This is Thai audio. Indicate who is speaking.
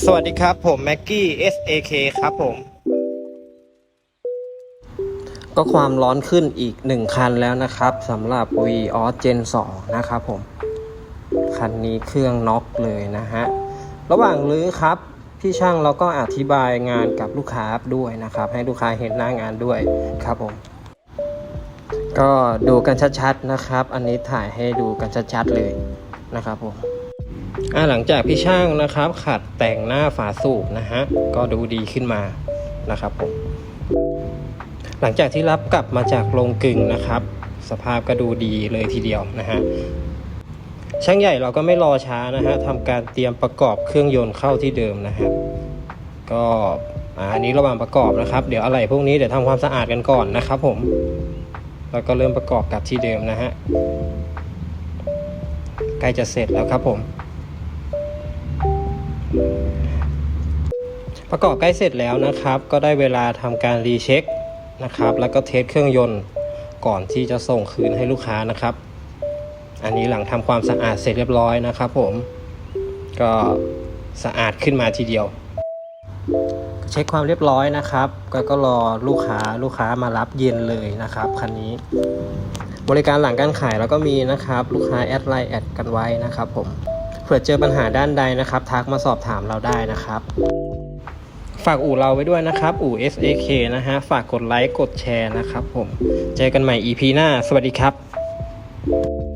Speaker 1: สวัสดีครับผมแม็กกี้ SAK ครับผม ก็ความร้อนขึ้นอีก 1 คันแล้วนะครับสำหรับ v o s Gen 2 นะครับผม คันนี้เครื่องน็อกเลยนะฮะ ระหว่างรื้อครับ พี่ช่างเราก็อธิบายงานกับลูกค้าด้วยนะครับ ให้ลูกค้าเห็นหน้างานด้วยครับผม ก็ดูกันชัดๆนะครับ อันนี้ถ่ายให้ดูกันชัดๆเลยนะครับผม หลังจากพี่ช่างนะครับ ขัดแต่งหน้าฝาสูบนะฮะก็ดูดีขึ้นมานะครับผมหลังจากที่รับกลับมาจากโรงกลึงนะครับ สภาพก็ดูดีเลยทีเดียวนะฮะช่างใหญ่เราก็ไม่รอช้านะฮะทำการเตรียมประกอบเครื่องยนต์เข้าที่เดิมนะฮะก็อันนี้ระหว่างประกอบนะครับ เดี๋ยวอะไรพวกนี้เดี๋ยวทำความสะอาดกันก่อนนะครับ ผม แล้วก็เริ่มประกอบกลับที่เดิมนะฮะใกล้จะเสร็จแล้วครับผม ประกอบใกล้เสร็จแล้วนะครับ ก็ได้เวลาทำการรีเช็คนะครับ แล้วก็เทสเครื่องยนต์ก่อนที่จะส่งคืนให้ลูกค้านะครับ อันนี้หลังทำความสะอาดเสร็จเรียบร้อยนะครับ ผม ก็สะอาดขึ้นมาทีเดียว เช็คความเรียบร้อยนะครับ ก็ก็รอลูกค้าลูกค้ามารับเย็นเลยนะครับคันนี้ บริการหลังการขายแล้วก็มีนะครับ ลูกค้าแอดไลน์แอดกันไว้นะครับ ผมเผื่อเจอปัญหาด้านใดนะครับ ทักมาสอบถามเราได้นะครับ ฝากอู่เราไว้ด้วยนะครับ อู่ SAK นะฮะ ฝากกดไลค์ กดแชร์นะครับผม เจอกันใหม่ EP หน้า สวัสดีครับ